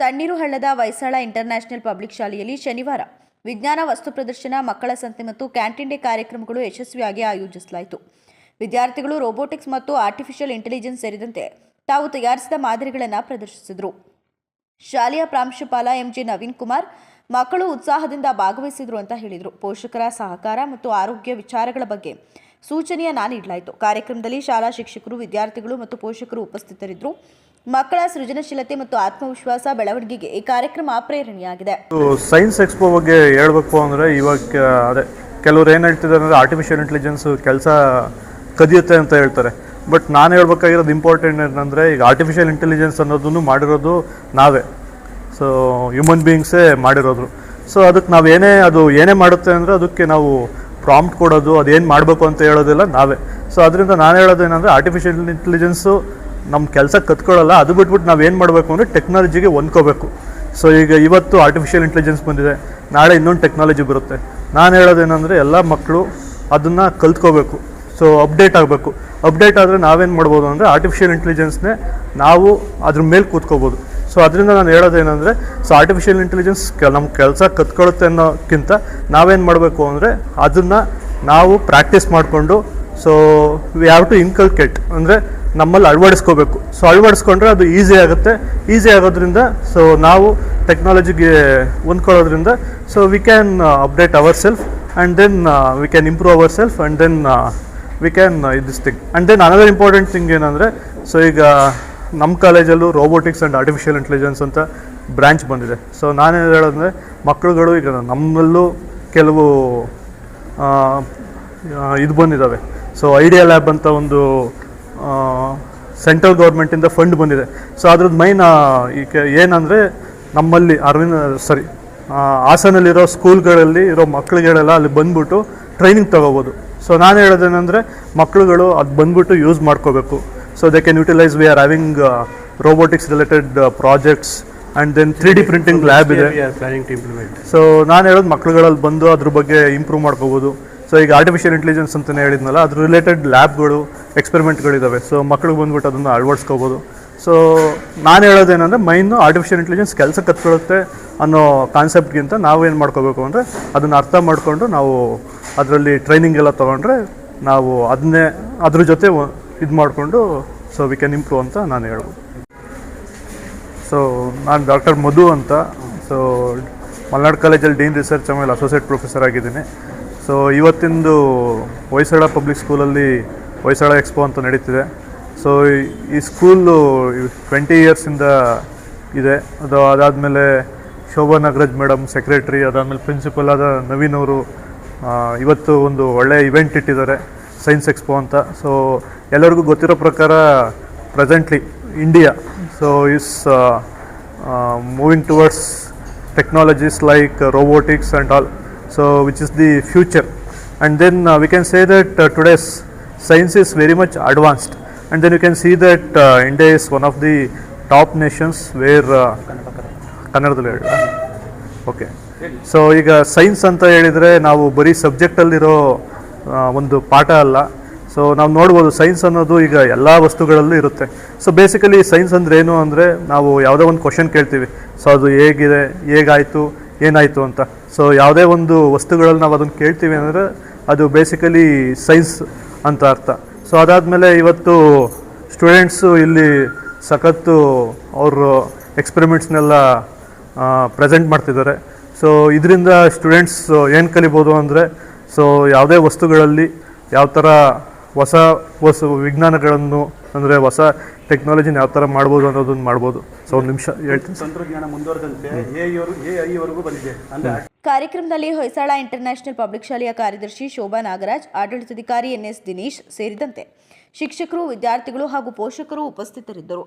ತಣ್ಣೀರು ಹಳ್ಳದ ವೈಸಾಳ international public ಶಾಲೆಯಲ್ಲಿ ಶನಿವಾರ ವಿಜ್ಞಾನ ವಸ್ತು ಪ್ರದರ್ಶನ, ಮಕ್ಕಳ ಸಂತೆ ಮತ್ತು ಕ್ಯಾಂಟೀನ್ ಡೇ ಕಾರ್ಯಕ್ರಮಗಳು ಯಶಸ್ವಿಯಾಗಿ ಆಯೋಜಿಸಲಾಯಿತು. ವಿದ್ಯಾರ್ಥಿಗಳು ರೋಬೋಟಿಕ್ಸ್ ಮತ್ತು ಆರ್ಟಿಫಿಷಿಯಲ್ ಇಂಟೆಲಿಜೆನ್ಸ್ ಸೇರಿದಂತೆ ತಾವು ತಯಾರಿಸಿದ ಮಾದರಿಗಳನ್ನು ಪ್ರದರ್ಶಿಸಿದರು. ಶಾಲೆಯ ಪ್ರಾಂಶುಪಾಲ ಎಂಜಿ ನವೀನ್ ಕುಮಾರ್ ಮಕ್ಕಳು ಉತ್ಸಾಹದಿಂದ ಭಾಗವಹಿಸಿದರು ಅಂತ ಹೇಳಿದರು. ಪೋಷಕರ ಸಹಕಾರ ಮತ್ತು ಆರೋಗ್ಯ ವಿಚಾರಗಳ ಬಗ್ಗೆ ಸೂಚನೆಯನ್ನ ನೀಡಲಾಯಿತು. ಕಾರ್ಯಕ್ರಮದಲ್ಲಿ ಶಾಲಾ ಶಿಕ್ಷಕರು, ವಿದ್ಯಾರ್ಥಿಗಳು ಮತ್ತು ಪೋಷಕರು ಉಪಸ್ಥಿತರಿದ್ದರು. ಮಕ್ಕಳ ಸೃಜನಶೀಲತೆ ಮತ್ತು ಆತ್ಮವಿಶ್ವಾಸ ಬೆಳವಣಿಗೆಗೆ ಈ ಕಾರ್ಯಕ್ರಮ ಪ್ರೇರಣೆಯಾಗಿದೆ. ಸೈನ್ಸ್ ಎಕ್ಸ್ಪೋ ಬಗ್ಗೆ ಹೇಳ್ಬೇಕು ಅಂದರೆ ಇವಾಗ, ಅದೇ, ಕೆಲವ್ರು ಏನು ಹೇಳ್ತಿದ್ದಾರೆ ಅಂದರೆ ಆರ್ಟಿಫಿಷಿಯಲ್ ಇಂಟೆಲಿಜೆನ್ಸ್ ಕೆಲಸ ಕದಿಯುತ್ತೆ ಅಂತ ಹೇಳ್ತಾರೆ. ಬಟ್ ನಾನು ಹೇಳ್ಬೇಕಾಗಿರೋದು ಇಂಪಾರ್ಟೆಂಟ್ ಏನಂದರೆ ಈಗ ಆರ್ಟಿಫಿಷಿಯಲ್ ಇಂಟೆಲಿಜೆನ್ಸ್ ಅನ್ನೋದನ್ನು ಮಾಡಿರೋದು ನಾವೇ. ಸೊ ಹ್ಯೂಮನ್ ಬೀಯಿಂಗ್ಸೇ ಮಾಡಿರೋದು. ಸೊ ಅದಕ್ಕೆ ನಾವು ಏನೇ, ಅದು ಏನೇ ಮಾಡುತ್ತೆ ಅಂದರೆ ಅದಕ್ಕೆ ನಾವು ಪ್ರಾಂಪ್ಟ್ ಕೊಡೋದು, ಅದೇನು ಮಾಡಬೇಕು ಅಂತ ಹೇಳೋದಿಲ್ಲ ನಾವೇ. ಸೊ ಅದರಿಂದ ನಾನು ಹೇಳೋದೇನೆಂದರೆ ಆರ್ಟಿಫಿಷಿಯಲ್ ಇಂಟೆಲಿಜೆನ್ಸು ನಮ್ಮ ಕೆಲಸ ಕತ್ಕೊಳ್ಳಲ್ಲ, ಅದು ಬಿಟ್ಬಿಟ್ಟು ನಾವು ಏನು ಮಾಡಬೇಕು ಅಂದರೆ ಟೆಕ್ನಾಲಜಿಗೆ ಹೊಂದ್ಕೋಬೇಕು. ಸೊ ಈಗ ಇವತ್ತು ಆರ್ಟಿಫಿಷಿಯಲ್ ಇಂಟೆಲಿಜೆನ್ಸ್ ಬಂದಿದೆ. ನಾಳೆ ಇನ್ನೊಂದು ಟೆಕ್ನಾಲಜಿ ಬರುತ್ತೆ. ನಾನು ಹೇಳೋದೇನೆಂದರೆ ಎಲ್ಲ ಮಕ್ಕಳು ಅದನ್ನು ಕಲ್ತ್ಕೋಬೇಕು. ಸೊ ಅಪ್ಡೇಟ್ ಆಗಬೇಕು. ಅಪ್ಡೇಟ್ ಆದರೆ ನಾವೇನು ಮಾಡ್ಬೋದು ಅಂದರೆ ಆರ್ಟಿಫಿಷಿಯಲ್ ಇಂಟೆಲಿಜೆನ್ಸ್ನೇ ನಾವು ಅದ್ರ ಮೇಲೆ ಕೂತ್ಕೋಬೋದು. ಸೊ ಅದರಿಂದ ನಾನು ಹೇಳೋದೇನೆಂದರೆ ಸೊ ಆರ್ಟಿಫಿಷಿಯಲ್ ಇಂಟೆಲಿಜೆನ್ಸ್ ನಮ್ಮ ಕೆಲಸ ಕತ್ಕೊಳ್ಳುತ್ತೆ ಅನ್ನೋಕ್ಕಿಂತ ನಾವೇನು ಮಾಡಬೇಕು ಅಂದರೆ ಅದನ್ನು ನಾವು ಪ್ರಾಕ್ಟೀಸ್ ಮಾಡಿಕೊಂಡು so we have to inculcate ಅಂದರೆ ನಮ್ಮಲ್ಲಿ ಅಳವಡಿಸ್ಕೋಬೇಕು. ಸೊ ಅಳವಡಿಸ್ಕೊಂಡ್ರೆ ಅದು ಈಸಿ ಆಗುತ್ತೆ. ಈಸಿ ಆಗೋದ್ರಿಂದ ಸೊ ನಾವು ಟೆಕ್ನಾಲಜಿಗೆ ಹೊಂದ್ಕೊಳ್ಳೋದ್ರಿಂದ so we can update our self and then we can improve our self and then we can this thing and then another important thing ಏನಂದರೆ so ಈಗ ನಮ್ಮ ಕಾಲೇಜಲ್ಲೂ ರೋಬೋಟಿಕ್ಸ್ ಆ್ಯಂಡ್ ಆರ್ಟಿಫಿಷಿಯಲ್ ಇಂಟೆಲಿಜೆನ್ಸ್ ಅಂತ branch ಬಂದಿದೆ. So ನಾನೇನು ಹೇಳೋದಂದರೆ ಮಕ್ಕಳುಗಳು ಈಗ ನಮ್ಮಲ್ಲೂ ಕೆಲವು ಇದು ಬಂದಿದ್ದಾವೆ ಸೊ ಐಡಿಯಾ ಲ್ಯಾಬ್ ಅಂತ ಒಂದು ಸೆಂಟ್ರಲ್ ಗೌರ್ಮೆಂಟಿಂದ ಫಂಡ್ ಬಂದಿದೆ. ಸೊ ಅದ್ರದ್ದು ಮೈನ್ ಈಗ ಏನಂದರೆ ನಮ್ಮಲ್ಲಿ ಅರವಿಂದ ಸರಿ ಹಾಸನಲ್ಲಿರೋ ಸ್ಕೂಲ್ಗಳಲ್ಲಿ ಇರೋ ಮಕ್ಕಳುಗಳೆಲ್ಲ ಅಲ್ಲಿ ಬಂದ್ಬಿಟ್ಟು ಟ್ರೈನಿಂಗ್ ತೊಗೋಬೋದು. ಸೊ ನಾನು ಹೇಳೋದೇನೆಂದರೆ ಮಕ್ಕಳುಗಳು ಅದು ಬಂದ್ಬಿಟ್ಟು ಯೂಸ್ ಮಾಡ್ಕೋಬೇಕು. So they can utilise we are having robotics related projects and then three D printing lab ಇದೆ. ಸೊ ನಾನು ಹೇಳೋದು ಮಕ್ಳುಗಳಲ್ಲಿ ಬಂದು ಅದ್ರ ಬಗ್ಗೆ ಇಂಪ್ರೂವ್ ಮಾಡ್ಕೋಬೋದು. ಸೊ ಈಗ ಆರ್ಟಿಫಿಷಿಯಲ್ ಇಂಟೆಲಿಜೆನ್ಸ್ ಅಂತಲೇ ಹೇಳಿದ್ನಲ್ಲ ಅದ್ರ ರಿಲೇಟೆಡ್ ಲ್ಯಾಬ್ಗಳು ಎಕ್ಸ್ಪೆರಿಮೆಂಟ್ಗಳಿದ್ದಾವೆ ಸೊ ಮಕ್ಳಿಗೆ ಬಂದ್ಬಿಟ್ಟು ಅದನ್ನು ಅಳವಡಿಸ್ಕೋಬೋದು. ಸೊ ನಾನು ಹೇಳೋದೇನೆಂದರೆ, ಮೈನು ಆರ್ಟಿಫಿಷಿಯಲ್ ಇಂಟೆಲಿಜೆನ್ಸ್ ಕೆಲಸ ಕತ್ಕೊಳ್ಳುತ್ತೆ ಅನ್ನೋ ಕಾನ್ಸೆಪ್ಟ್ಗಿಂತ ನಾವೇನು ಮಾಡ್ಕೋಬೇಕು ಅಂದರೆ, ಅದನ್ನು ಅರ್ಥ ಮಾಡಿಕೊಂಡು ನಾವು ಅದರಲ್ಲಿ ಟ್ರೈನಿಂಗ್ ಎಲ್ಲ ತೊಗೊಂಡ್ರೆ ನಾವು ಅದನ್ನೇ ಅದ್ರ ಜೊತೆ ಇದು ಮಾಡಿಕೊಂಡು ಸೊ ವಿ ಕ್ಯಾನ್ ಇಂಪ್ರೂವ್ ಅಂತ ನಾನು ಹೇಳ್ಬೋದು. ಸೊ ನಾನು ಡಾಕ್ಟರ್ ಮಧು ಅಂತ. ಸೊ ಮಲ್ನಾಡ್ ಕಾಲೇಜಲ್ಲಿ ಡೀನ್ ರಿಸರ್ಚ್ ಆಮೇಲೆ ಅಸೋಸಿಯೇಟ್ ಪ್ರೊಫೆಸರ್ ಆಗಿದ್ದೀನಿ. ಸೊ ಇವತ್ತಿಂದು ಹೊಯ್ಸಳ ಪಬ್ಲಿಕ್ ಸ್ಕೂಲಲ್ಲಿ ಹೊಯ್ಸಳ ಎಕ್ಸ್ಪೋ ಅಂತ ನಡೀತಿದೆ. ಸೊ ಈ ಸ್ಕೂಲು ಟ್ವೆಂಟಿ ಇಯರ್ಸಿಂದ ಇದೆ ಅದು ಅದಾದಮೇಲೆ ಶೋಭಾ ನಾಗರಾಜ್ ಮೇಡಮ್ ಸೆಕ್ರೆಟ್ರಿ ಅದಾದಮೇಲೆ ಪ್ರಿನ್ಸಿಪಲ್ ಆದ ನವೀನ್ ಅವರು ಇವತ್ತು ಒಂದು ಒಳ್ಳೆಯ ಇವೆಂಟ್ ಇಟ್ಟಿದ್ದಾರೆ ಸೈನ್ಸ್ ಎಕ್ಸ್ಪೋ ಅಂತ. ಸೊ ಎಲ್ಲರಿಗೂ ಗೊತ್ತಿರೋ ಪ್ರಕಾರ presently India so is moving towards technologies like robotics and all. So which is the future and then we we can say that uh, very much advanced. And then you can see that uh, India is one of the top nations where uh, ಕನ್ನಡದಲ್ಲಿ ಹೇಳಿ okay so ಈಗ science ಅಂತ ಹೇಳಿದರೆ ನಾವು ಬರೀ ಸಬ್ಜೆಕ್ಟಲ್ಲಿರೋ ಒಂದು ಪಾಠ ಅಲ್ಲ. ಸೊ ನಾವು ನೋಡ್ಬೋದು ಸೈನ್ಸ್ ಅನ್ನೋದು ಈಗ ಎಲ್ಲ ವಸ್ತುಗಳಲ್ಲೂ ಇರುತ್ತೆ. ಸೊ ಬೇಸಿಕಲಿ ಸೈನ್ಸ್ ಅಂದ್ರೆ ಏನು ಅಂದರೆ ನಾವು ಯಾವುದೋ ಒಂದು ಕ್ವಶನ್ ಕೇಳ್ತೀವಿ. ಸೊ ಅದು ಹೇಗಿದೆ ಹೇಗಾಯಿತು ಏನಾಯಿತು ಅಂತ. ಸೊ ಯಾವುದೇ ಒಂದು ವಸ್ತುಗಳಲ್ಲಿ ನಾವು ಅದನ್ನು ಕೇಳ್ತೀವಿ ಅಂದರೆ ಅದು ಬೇಸಿಕಲಿ ಸೈನ್ಸ್ ಅಂತ ಅರ್ಥ. ಸೊ ಅದಾದಮೇಲೆ ಇವತ್ತು ಸ್ಟೂಡೆಂಟ್ಸು ಇಲ್ಲಿ ಸಖತ್ತು ಅವರು ಎಕ್ಸ್ಪೆರಿಮೆಂಟ್ಸ್ನೆಲ್ಲ ಪ್ರೆಸೆಂಟ್ ಮಾಡ್ತಿದ್ದಾರೆ. ಸೊ ಇದರಿಂದ ಸ್ಟೂಡೆಂಟ್ಸ್ ಏನು ಕಲಿಬೋದು ಅಂದರೆ ಸೊ ಯಾವುದೇ ವಸ್ತುಗಳಲ್ಲಿ ಯಾವ ಥರ ಹೊಸ ಹೊಸ ವಿಜ್ಞಾನಗಳನ್ನು ಅಂದರೆ ಹೊಸ ಟೆಕ್ನಾಲಜಿನ ಯಾವ ಥರ ಮಾಡ್ಬೋದು ಅನ್ನೋದನ್ನು ಮಾಡ್ಬೋದು. ಸೊ ಒಂದು ನಿಮಿಷ ಹೇಳ್ತೀನಿ. ತಂತ್ರಜ್ಞಾನ ಮುಂದುವರೆದಂತೆ ಎ ಐವರೆಗೂ ವರೆಗೂ ಬಂದಿದೆ. ಅಂದ್ರೆ ಕಾರ್ಯಕ್ರಮದಲ್ಲಿ ಹೊಯ್ಸಳ ಇಂಟರ್ನ್ಯಾಷನಲ್ ಪಬ್ಲಿಕ್ ಶಾಲೆಯ ಕಾರ್ಯದರ್ಶಿ ಶೋಭಾ ನಾಗರಾಜ್, ಆಡಳಿತಾಧಿಕಾರಿ ಎನ್ಎಸ್ ದಿನೇಶ್ ಸೇರಿದಂತೆ ಶಿಕ್ಷಕರು, ವಿದ್ಯಾರ್ಥಿಗಳು ಹಾಗೂ ಪೋಷಕರು ಉಪಸ್ಥಿತರಿದ್ದರು.